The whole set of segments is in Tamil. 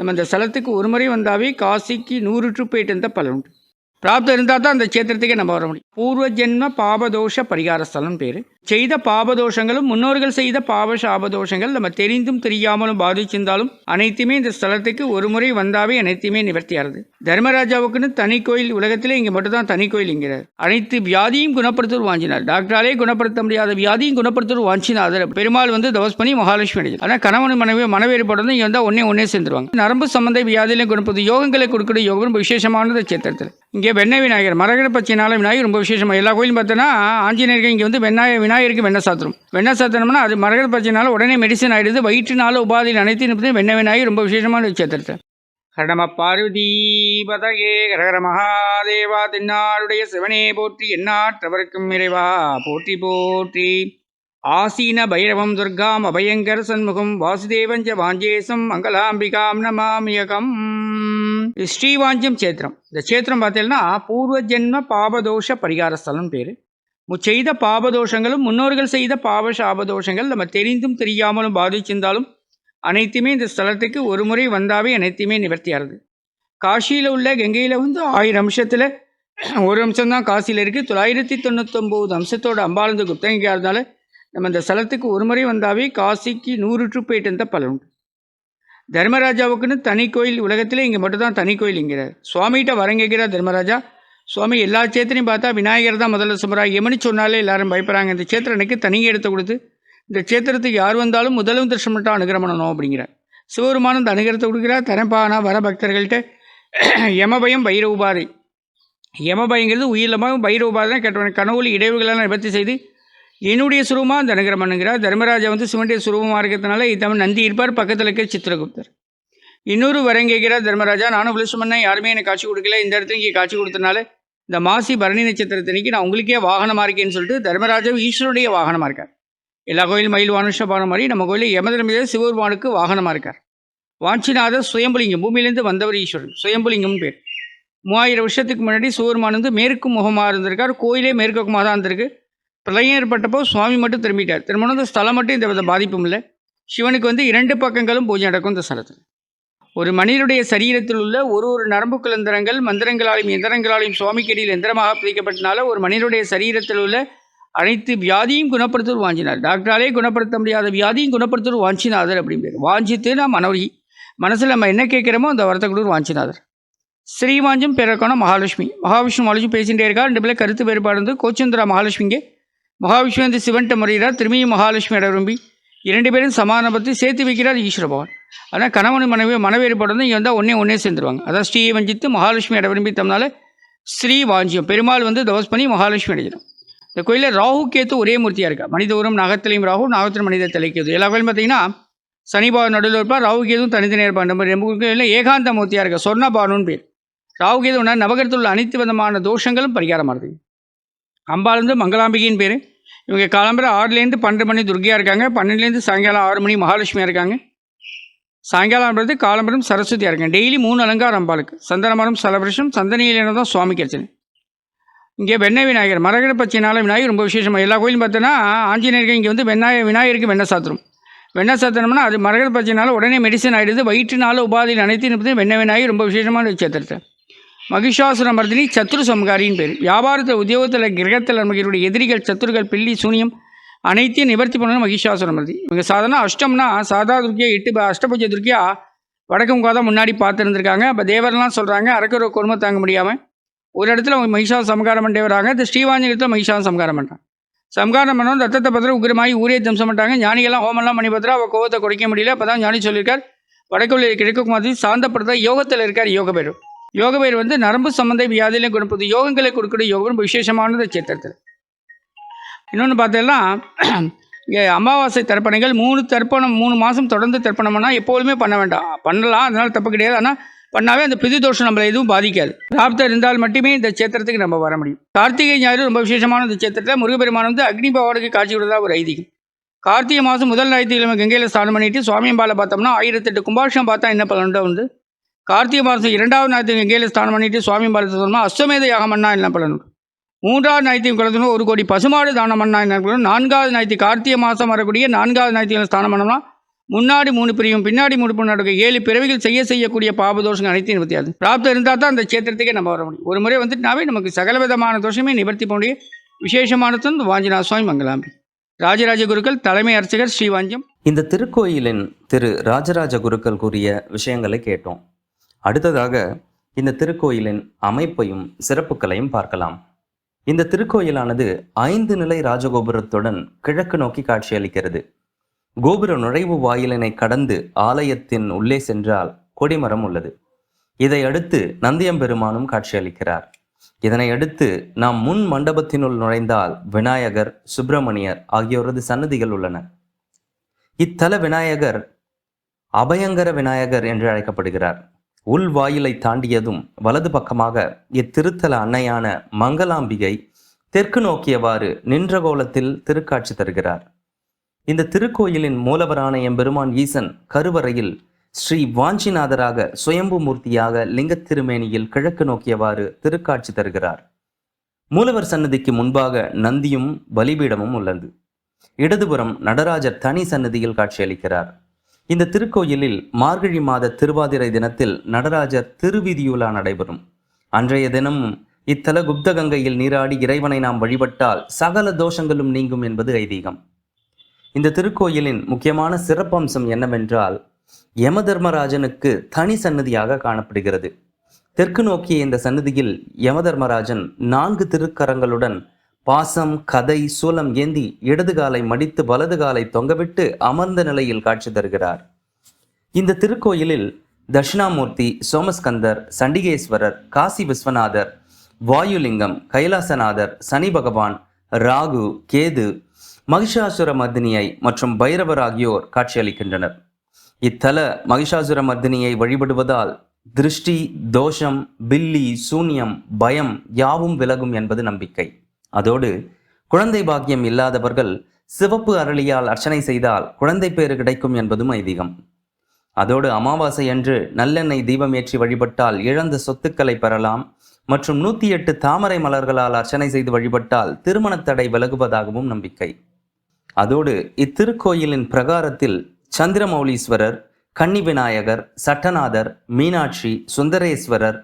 நம்ம இந்த ஸ்தலத்துக்கு ஒரு முறை வந்தாவே காசிக்கு நூறு ட்ரிப் போயிட்டு இருந்தால் பலன் உண்டு. பிராப்தம் இருந்தால் தான் அந்த க்ஷேத்திரத்துக்கே நம்ம வர முடியும். பூர்வ ஜென்ம பாபதோஷ பரிகார ஸ்தலம் பேர். செய்த பாபதோஷங்களும் முன்னோர்கள் செய்த பாப சாபதோஷங்கள் நம்ம தெரிந்தும் தெரியாமலும் பாதிச்சிருந்தாலும் அனைத்துமே இந்த ஸ்தலத்துக்கு ஒரு முறை வந்தாவே அனைத்துமே நிவர்த்தியாகிறது. தர்மராஜாவுக்குன்னு தனி கோயில் உலகத்திலே இங்கே மட்டும்தான் தனி கோயில் இங்கிறார் அனைத்து வியாதியும் குணப்படுத்துவர் வாஞ்சினார். டாக்டராலே குணப்படுத்த முடியாத வியாதியும் குணப்படுத்துவர் வாஞ்சினாதர் பெருமாள் வந்து தவஸ் பண்ணி மகாலட்சுமி அடைஞ்சது ஆனால் கணவன் மனைவி மனவேறுபடுறது இங்கே வந்தால் ஒன்னே ஒன்னே சேர்ந்துருவாங்க நரம்பு சம்பந்த வியாதியிலையும் குணப்படுத்தும் யோகங்களை கொடுக்கிற யோகம் விசேஷமானது சேத்திரத்தில். இங்கே வெண்ணெய் விநாயகர் மரகர பச்சைனால விநாயகர் ரொம்ப விசேஷமாக எல்லா கோயிலும் பார்த்தோன்னா ஆஞ்சநேயருக்கு இங்கே வந்து வெண்ணாய விநாயகருக்கு வெண்ணெய் சாத்திரம் வெண்ணெய் சாத்திரம்னா அது மரகர பச்சைனால உடனே மெடிசன் ஆகிடுது வயிற்றுனால உபாதியில் அனைத்து வெண்ணெய் விநாயகர் ரொம்ப விசேஷமான சேத்திரத்தை ஹரணம பார்வதி பதகே கரகர மகாதேவா தின்னாருடைய சிவனே போற்றி என்னாற்றவருக்கும் இறைவா போற்றி போற்றி. ஆசீன பைரவம் துர்காம் அபயங்கர சண்முகம் வாசுதேவஞ்ச வாஞ்சேசம் மங்களாம்பிகாம் நமாமியகம். இது ஸ்ரீவாஞ்சம் சேத்திரம். இந்த சேத்திரம் பார்த்தீங்கன்னா பூர்வ ஜென்ம பாபதோஷ பரிகார ஸ்தலம் பேர். செய்த பாபதோஷங்களும் முன்னோர்கள் செய்த பாப சாபதோஷங்கள் நம்ம தெரிந்தும் தெரியாமலும் பாதிச்சிருந்தாலும் அனைத்துமே இந்த ஸ்தலத்துக்கு ஒரு முறை வந்தாவே அனைத்துமே நிவர்த்தியாகிறது காசியில் உள்ள கங்கையில் வந்து ஆயிரம் அம்சத்தில் ஒரு அம்சம்தான் காசியில் இருக்குது தொள்ளாயிரத்தி தொண்ணூத்தொம்பது அம்சத்தோட அம்பாளந்து குப்தங்கையாக இருந்தாலும் நம்ம இந்த ஸ்தலத்துக்கு ஒரு முறை வந்தாவே காசிக்கு நூறு ட்ரிப் போயிட்டு இருந்தால் பலன் உண்டு. தர்மராஜாவுக்குன்னு தனி கோயில் உலகத்திலே இங்கே மட்டும்தான் தனி கோயில்ங்கிறார். சுவாமிகிட்ட வரங்கிறார் தர்மராஜா. சுவாமி எல்லா சேத்திரையும் பார்த்தா விநாயகர் தான் முதல்ல சுமரா எமனி சொன்னாலே எல்லாரும் பயப்படுறாங்க. இந்த சேத்திரனுக்கு தனி எடுத்து கொடுத்து இந்த சேத்திரத்துக்கு யார் வந்தாலும் முதலும் தரிசனம் மட்டும் அனுகிரம் பண்ணணும் அப்படிங்கிறார். சிவபெருமானம் இந்த அனுகிரகத்தை கொடுக்குறார் தரப்பானா வர பக்தர்கள்ட்ட யமபயம் பைரவுபாதை யமபயங்கிறது உயிரிலமாக பைரவுபாதை தான் கேட்டவன் கனவுல இடைவுகளெல்லாம் நிவர்த்தி செய்து என்னுடைய சுரூபமாக அந்த அனுகிரம் தர்மராஜா வந்து சிவனுடைய சுரூபமாக இருக்கிறதுனால இத்தவன் நந்தி இருப்பார். பக்கத்தில் இருக்க சித்திரகுப்தர். இன்னொரு வரம் கேட்கிறார் தர்மராஜா. நானும் விழுசம் யாருமே எனக்கு காட்சி கொடுக்கல. இந்த இடத்துல இங்கே காட்சி கொடுத்தனால இந்த மாசி பரணி நட்சத்திரத்தினைக்கு நான் உங்களுக்கே வாகனமாக இருக்கேன்னு சொல்லிட்டு தர்மராஜா ஈஸ்வருடைய வாகனமாக இருக்கார். எல்லா கோயிலும் மயில் வானுஷபானம் மாதிரி நம்ம கோயிலில் யமதர்மீத சிவபெருமானுக்கு வாகனமாக இருக்கார். வாஞ்சிநாதர் சுயம்புலிங்கம். பூமியிலேருந்து வந்தவர் ஈஸ்வரன். சுயம்புலிங்கம் பேர். மூவாயிரம் வருஷத்துக்கு முன்னாடி சிவபெருமான் வந்து மேற்கு முகமாக இருந்திருக்கார். கோயிலே மேற்கு முகமாக தான் இருந்திருக்கு. பிரளயம் ஏற்பட்டப்போ சுவாமி மட்டும் திரும்பிட்டார். திருமணம் இந்த ஸ்தலம் மட்டும் இந்த வித பாதிப்பும் இல்லை. சிவனுக்கு வந்து இரண்டு பக்கங்களும் பூஜை நடக்கும் இந்த ஸ்தலத்தில். ஒரு மனிதனுடைய சரீரத்தில் உள்ள ஒரு ஒரு நரம்பு குலந்திரங்கள் மந்திரங்களாலையும் எந்திரங்களாலையும் சுவாமிக்கடியில் எந்திரமாக பிரிக்கப்பட்டனால ஒரு மனிதனுடைய சரீரத்தில் உள்ள அனைத்து வியாதியும் குணப்படுத்துவர் வாஞ்சினார் டாக்டராலே குணப்படுத்த முடியாத வியாதியும் குணப்படுத்துவர் வாஞ்சிநாதர் அப்படின்னு பேர். வாஞ்சித்து நான் மனோரி. மனசில் நம்ம என்ன கேட்குறோமோ அந்த வரத்தை கொடுத்து வாஞ்சிநாதர் ஸ்ரீவாஞ்சும் பிறக்கணும் மகாலட்சுமி. மகாவிஷ்ணு மகாலட்சுமி பேசிகிட்டே இருக்கா. ரெண்டு பேரும் கருத்து வேறுபாடு வந்து கோச்சந்திரா மகாலட்சுமிங்க. மகாவிஷ்ணு வந்து சிவன்ட்ட முறையிறார் திரும்பியும் மகாலட்சுமி இட விரும்பி. இரண்டு பேரும் சமாதான பற்றி சேர்த்து வைக்கிறார் ஈஸ்வர பகவான். ஆனால் கணவன் மனைவி மனவேறுபாடு வந்து இங்கே வந்தால் ஒன்றே ஒன்றே சேர்ந்துருவாங்க. அதான் ஸ்ரீ வஞ்சித்து மகாலட்சுமி இட விரும்பி தம்னால ஸ்ரீ வாஞ்சியம். பெருமாள் வந்து தவஸ் பண்ணி மகாலட்சுமி அடைஞ்சிடும் இந்த கோயிலில் ராகு கேத்து ஒரே மூர்த்தியாக இருக்கா? மனித உரம் நாகத்திலையும் ராகு நாகத்திலும் மனித தலைக்கேது எல்லா கோயிலும் பார்த்தீங்கன்னா சனிபாவன் நடுவில் இருப்பார் ராகு கேதும் தனித்தனியாக இருப்பார் நம்ம ரெண்டு கோயிலில் ஏகாந்த மூர்த்தியாக இருக்கா? சொர்ணபானுன்னு பேர். ராகு கேது ஒன்றா நவகரத்தில் உள்ள அனைத்து விதமான தோஷங்களும் பரிகாரமாக இருக்குது அம்பாலேருந்து மங்களாம்பிகைன்னு பேர். இவங்க காலம்பர ஆறுலேருந்து பன்னெண்டு மணி துர்கையாக இருக்காங்க. பன்னெண்டுலேருந்து சாயங்காலம் ஆறு மணி மகாலட்சுமியாக இருக்காங்க. சாயங்காலம்ன்றது காலம்பரம் சரஸ்வதியாக இருக்காங்க. டெய்லி மூணு அலங்காரம் அம்பாளுக்கு. சந்தனமரம் சலவருஷம் சந்தனியிலேருந்து தான் சுவாமி கிடைச்சது இங்கே வெண்ணெய் விநாயகர். மரகர பச்சைனால விநாயகர் ரொம்ப விசேஷமாக எல்லா கோயிலும் பார்த்தோன்னா ஆஞ்சநேயர்கள் இங்கே வந்து வெண்ணாய விநாயகருக்கு வெண்ணெய் சாத்திரம் வெண்ணெய் சாத்திரம்னா அது மரகர பச்சைனால உடனே மெடிசன் ஆகிடுது வயிற்றுனால உபாதியில் அனைத்து வெண்ணெய் விநாயகர் ரொம்ப விசேஷமான சேத்திரத்தை மகிஷாசுரமர்தினி சத்ரு சம்காரின்னு பேர் வியாபாரத்தில் உத்தியோகத்தில் கிரகத்தில் நமக்கு எதிரிகள் சத்துருகள் பில்லி சூனியம் அனைத்தையும் நிவர்த்தி பண்ணணும் மகிஷாசுரமர்தி இவங்க சாதாரண அஷ்டம்னா சாதா துர்க்கியா எட்டு அஷ்டபூஜ துர்க்கியா வடக்கு முகம் தான் முன்னாடி பார்த்துருந்துருக்காங்க. அப்போ தேவரெல்லாம் சொல்கிறாங்க அரக்கர கொடுமை தாங்க முடியாமல் ஒரு இடத்துல அவங்க மகிஷா சமகாரம் பண்ணிட்டே வராங்க. இந்த ஸ்ரீவாஞ்சகத்தில் மகிஷாசு சமகாரம் பண்ணுறாங்க சம்காரம் பண்ணணும் ரத்தத்தை பத்திரம் உக்கிரமாகி ஊரே தம்சம் பண்ணிட்டாங்க. ஞானிகள்லாம் ஹோமெல்லாம் பண்ணி பத்திரம் அவள் கோவத்தை குறைக்க முடியல. அப்போ தான் ஞானி சொல்லியிருக்கார். வடக்குள்ள கிழக்கு குமாரி சாந்தப்படுத்த யோகத்தில் இருக்கார் யோக பேர் யோக பேர் வந்து நரம்பு சம்பந்த வியாதியிலையும் குணப்படுது யோகங்களை கொடுக்கிற யோகம் ரொம்ப விசேஷமானது சேத்திரத்தில் இன்னொன்று பார்த்தீங்கன்னா இங்கே அமாவாசை தர்ப்பணங்கள் மூணு தர்ப்பணம் மூணு மாதம் தொடர்ந்து தர்ப்பணம்னா எப்போதுமே பண்ண வேண்டாம். பண்ணலாம் அதனால் தப்பு கிடையாது. ஆனால் பண்ணாவே அந்த பிதி தோஷம் நம்மளை எதுவும் பாதிக்காது. பிராப்தம் இருந்தால் மட்டுமே இந்த சேத்திரத்துக்கு நம்ம வர முடியும். கார்த்திகை ஞாயிறு ரொம்ப விசேஷமான இந்த சேத்திரத்தில் முருகப்பெருமான் வந்து அக்னி பகவானுக்கு காட்சி கொடுத்தா ஒரு ஐதீகம். கார்த்திகை மாதம் முதல் ஞாயிற்றுக்கிழமை கங்கையில் ஸ்நானம் பண்ணிட்டு சுவாமியம்பாலை பார்த்தோம்னா ஆயிரத்தெட்டு கும்பாஷம் பார்த்தா என்ன பலன்டோ வந்து கார்த்திகை மாதம் இரண்டாவது ஞாயிற்று கங்கையில் ஸ்தானம் பண்ணிட்டு சுவாமி சொன்னோம்னா அஸ்வமேத யாகம் என்ன பலனும் மூன்றாவது ஞாயிற்று குளத்திலும் ஒரு கோடி பசுமாடு தானம் பண்ணா என்ன பலனும் நான்காவது ஞாயிற்று கார்த்திகை மாதம் வரக்கூடிய நான்காவது ஞாயிற்று ஸ்தானம் பண்ணோம்னா முன்னாடி மூணு பிரிவும் பின்னாடி மூணு பிரிவும் ஏழு பிறவிகள் செய்ய செய்யக்கூடிய பாப தோஷங்கள் அனைத்தையும் நிவர்த்தியாது பிராப்தம் இருந்தால் தான் அந்த சேத்திரத்துக்கே நம்ம வர முடியும். ஒரு முறை வந்துட்டுனாவே நமக்கு சகல விதமான தோஷமே நிவர்த்தி பண்ண விசேஷமானதும் வாஞ்சிநாத சுவாமி மங்களாம்பி ராஜராஜ குருக்கள் தலைமை அர்ச்சகர் ஸ்ரீவாஞ்சம் இந்த திருக்கோயிலின் திரு ராஜராஜ குருக்கள் கூறிய விஷயங்களை கேட்டோம். அடுத்ததாக இந்த திருக்கோயிலின் அமைப்பையும் சிறப்புகளையும் பார்க்கலாம். இந்த திருக்கோயிலானது ஐந்து நிலை ராஜகோபுரத்துடன் கிழக்கு நோக்கி காட்சியளிக்கிறது. கோபுர நுழைவு வாயிலினை கடந்து ஆலயத்தின் உள்ளே சென்றால் கொடிமரம் உள்ளது. இதை அடுத்து நந்தியம்பெருமானும் காட்சியளிக்கிறார். இதனை அடுத்து நாம் முன் மண்டபத்தினுள் நுழைந்தால் விநாயகர் சுப்பிரமணியர் ஆகியோரது சன்னதிகள் உள்ளன. இத்தல விநாயகர் அபயங்கர விநாயகர் என்று அழைக்கப்படுகிறார். உள் வாயிலை தாண்டியதும் வலது பக்கமாக இத்திருத்தல அன்னையான மங்களாம்பிகை தெற்கு நோக்கியவாறு நின்ற கோலத்தில் திருக்காட்சி தருகிறார். இந்த திருக்கோயிலின் மூலவரான எம்பெருமான் ஈசன் கருவறையில் ஸ்ரீ வாஞ்சிநாதராக சுயம்பு மூர்த்தியாக லிங்கத் திருமேனியில் கிழக்கு நோக்கியவாறு திருக்காட்சி தருகிறார். மூலவர் சன்னதிக்கு முன்பாக நந்தியும் பலிபீடமும் உள்ளது. இடதுபுறம் நடராஜர் தனி சன்னதியில் காட்சியளிக்கிறார். இந்த திருக்கோயிலில் மார்கழி மாத திருவாதிரை தினத்தில் நடராஜர் திருவிதியுலா நடைபெறும். அன்றைய தினமும் இத்தல குப்தகங்கையில் நீராடி இறைவனை நாம் வழிபட்டால் சகல தோஷங்களும் நீங்கும் என்பது ஐதீகம். இந்த திருக்கோயிலின் முக்கியமான சிறப்பம்சம் என்னவென்றால் யமதர்மராஜனுக்கு தனி சன்னதியாக காணப்படுகிறது. தெற்கு நோக்கிய இந்த சன்னதியில் யமதர்மராஜன் நான்கு திருக்கரங்களுடன் பாசம் கதை சூலம் ஏந்தி இடது காலை மடித்து வலது காலை தொங்கவிட்டு அமர்ந்த நிலையில் காட்சி தருகிறார். இந்த திருக்கோயிலில் தட்சிணாமூர்த்தி சோமஸ்கந்தர் சண்டிகேஸ்வரர் காசி விஸ்வநாதர் வாயுலிங்கம் கைலாசநாதர் சனி பகவான் ராகு கேது மகிஷாசுர மர்தினியை மற்றும் பைரவர் ஆகியோர் காட்சியளிக்கின்றனர். இத்தல மகிஷாசுர மர்தினியை வழிபடுவதால் திருஷ்டி தோஷம் பில்லி சூன்யம் பயம் யாவும் விலகும் என்பது நம்பிக்கை. அதோடு குழந்தை பாக்கியம் இல்லாதவர்கள் சிவப்பு அரளியால் அர்ச்சனை செய்தால் குழந்தை பேறு கிடைக்கும் என்பதும் ஐதீகம். அதோடு அமாவாசை அன்று நல்லெண்ணெய் தீபம் ஏற்றி வழிபட்டால் இழந்த சொத்துக்களை பெறலாம் மற்றும் நூத்தி எட்டு தாமரை மலர்களால் அர்ச்சனை செய்து வழிபட்டால் திருமணத் தடை விலகுவதாகவும் நம்பிக்கை. அதோடு இத்திருக்கோயிலின் பிரகாரத்தில் சந்திரமௌலீஸ்வரர் கன்னி விநாயகர் சட்டநாதர் மீனாட்சி சுந்தரேஸ்வரர்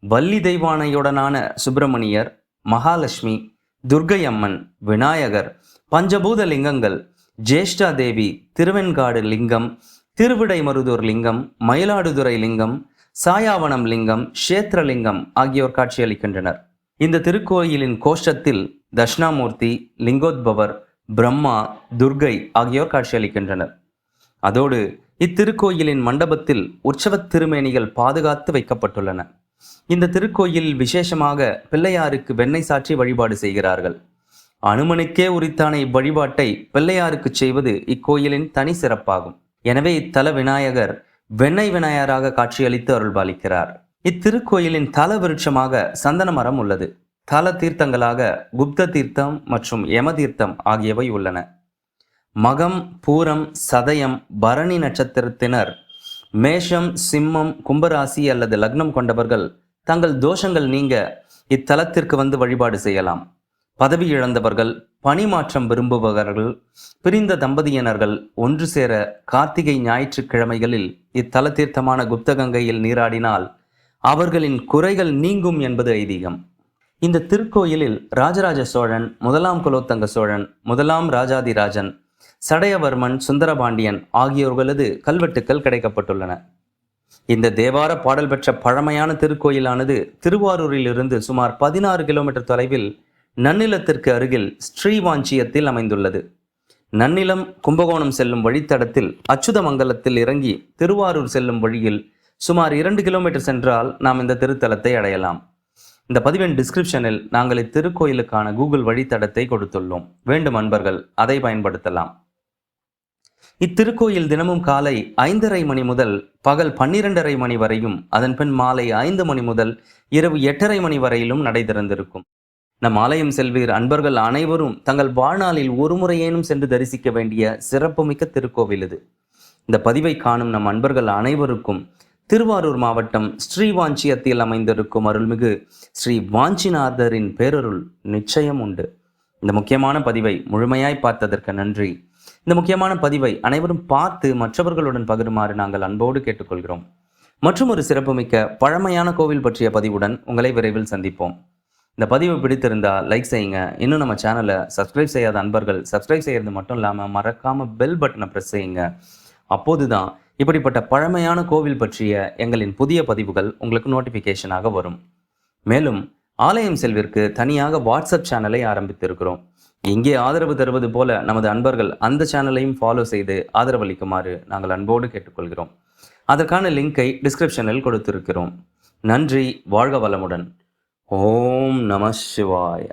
வள்ளி தெய்வானையுடனான சுப்பிரமணியர் மகாலட்சுமி துர்க்கை அம்மன் விநாயகர் பஞ்சபூத லிங்கங்கள் ஜேஷ்டா தேவி திருவெண்காடு லிங்கம் திருவிடைமருதூர் லிங்கம் மயிலாடுதுறை லிங்கம் சாயாவனம் லிங்கம் க்ஷேத்திரலிங்கம் ஆகியோர் காட்சியளிக்கின்றனர். இந்த திருக்கோயிலின் கோஷ்டத்தில் தட்சிணாமூர்த்தி லிங்கோத்பவர் பிரம்மா துர்கை ஆகியோர் காட்சியளிக்கின்றனர். அதோடு இத்திருக்கோயிலின் மண்டபத்தில் உற்சவத் திருமேனிகள் பாதுகாத்து வைக்கப்பட்டுள்ளன. இந்த திருக்கோயில் விசேஷமாக பிள்ளையாருக்கு வெண்ணெய் சாற்றி வழிபாடு செய்கிறார்கள். அனுமனுக்கே உரித்தான இவ்வழிபாட்டை பிள்ளையாருக்கு செய்வது இக்கோயிலின் தனி சிறப்பாகும். எனவே இத்தல விநாயகர் வெண்ணெய் விநாயகராக காட்சியளித்து அருள்பாலிக்கிறார். இத்திருக்கோயிலின் தல விருட்சமாக சந்தன மரம் உள்ளது. தல தீர்த்தங்களாக குப்த தீர்த்தம் மற்றும் யம தீர்த்தம் ஆகியவை உள்ளன. மகம் பூரம் சதயம் பரணி நட்சத்திரத்தினர் மேஷம் சிம்மம் கும்பராசி அல்லது லக்னம் கொண்டவர்கள் தங்கள் தோஷங்கள் நீங்க இத்தலத்திற்கு வந்து வழிபாடு செய்யலாம். பதவி இழந்தவர்கள் பணிமாற்றம் விரும்புபவர்கள் பிரிந்த தம்பதியினர்கள் ஒன்று சேர கார்த்திகை ஞாயிற்றுக்கிழமைகளில் இத்தல தீர்த்தமான குப்தகங்கையில் நீராடினால் அவர்களின் குறைகள் நீங்கும் என்பது ஐதீகம். இந்த திருக்கோயிலில் ராஜராஜ சோழன் முதலாம் குலோத்தங்க சோழன் முதலாம் ராஜாதிராஜன் சடையவர்மன் சுந்தரபாண்டியன் ஆகியோர்களது கல்வெட்டுக்கள் கிடைக்கப்பட்டுள்ளன. இந்த தேவார பாடல் பெற்ற பழமையான திருக்கோயிலானது திருவாரூரிலிருந்து சுமார் பதினாறு கிலோமீட்டர் தொலைவில் நன்னிலத்திற்கு அருகில் ஸ்ரீவாஞ்சியத்தில் அமைந்துள்ளது. நன்னிலம் கும்பகோணம் செல்லும் வழித்தடத்தில் அச்சுதமங்கலத்தில் இறங்கி திருவாரூர் செல்லும் வழியில் சுமார் இரண்டு கிலோமீட்டர் சென்றால் நாம் இந்த திருத்தலத்தை அடையலாம். இந்த பதிவின் டிஸ்கிரிப்ஷனில் நாங்கள் இத்திருக்கோயிலுக்கான கூகுள் வழித்தடத்தை கொடுத்துள்ளோம். வேண்டும் அன்பர்கள் அதை பயன்படுத்தலாம். இத்திருக்கோயில் தினமும் காலை ஐந்தரை மணி முதல் பகல் பன்னிரண்டரை மணி வரையும் அதன் பின் மாலை ஐந்து மணி முதல் இரவு எட்டரை மணி வரையிலும் நடை திறந்திருக்கும் நம் ஆலயம் செல்வீர் அன்பர்கள் அனைவரும் தங்கள் வாழ்நாளில் ஒரு முறையேனும் சென்று தரிசிக்க வேண்டிய சிறப்புமிக்க திருக்கோவில் இது. இந்த பதிவை காணும் நம் அன்பர்கள் அனைவருக்கும் திருவாரூர் மாவட்டம் ஸ்ரீவாஞ்சியத்தில் அமைந்திருக்கும் அருள்மிகு ஸ்ரீ வாஞ்சிநாதரின் பேரருள் நிச்சயம் உண்டு. இந்த முக்கியமான பதிவை முழுமையாய் பார்த்ததற்கு நன்றி. இந்த முக்கியமான பதிவை அனைவரும் பார்த்து மற்றவர்களுடன் பகிருமாறு நாங்கள் அன்போடு கேட்டுக்கொள்கிறோம். மற்றும் ஒரு சிறப்புமிக்க பழமையான கோவில் பற்றிய பதிவுடன் உங்களை விரைவில் சந்திப்போம். இந்த பதிவு பிடித்திருந்தால் லைக் செய்யுங்க. இன்னும் நம்ம சேனலை சப்ஸ்கிரைப் செய்யாத அன்பர்கள் சப்ஸ்கிரைப் செய்யறது மட்டும் இல்லாமல் மறக்காம பெல் பட்டனை ப்ரெஸ் செய்யுங்க. அப்போதுதான் இப்படிப்பட்ட பழமையான கோவில் பற்றிய எங்களின் புதிய பதிவுகள் உங்களுக்கு நோட்டிஃபிகேஷனாக வரும். மேலும் ஆலயம் செல்விற்கு தனியாக வாட்ஸ்அப் சேனலை ஆரம்பித்திருக்கிறோம். இங்கே ஆதரவு தருவது போல நமது அன்பர்கள் அந்த சேனலையும் ஃபாலோ செய்து ஆதரவளிக்குமாறு நாங்கள் அன்போடு கேட்டுக்கொள்கிறோம். அதற்கான லிங்கை டிஸ்கிரிப்ஷனில் கொடுத்திருக்கிறோம். நன்றி வாழ்க வளமுடன். ஓம் நம சிவாய.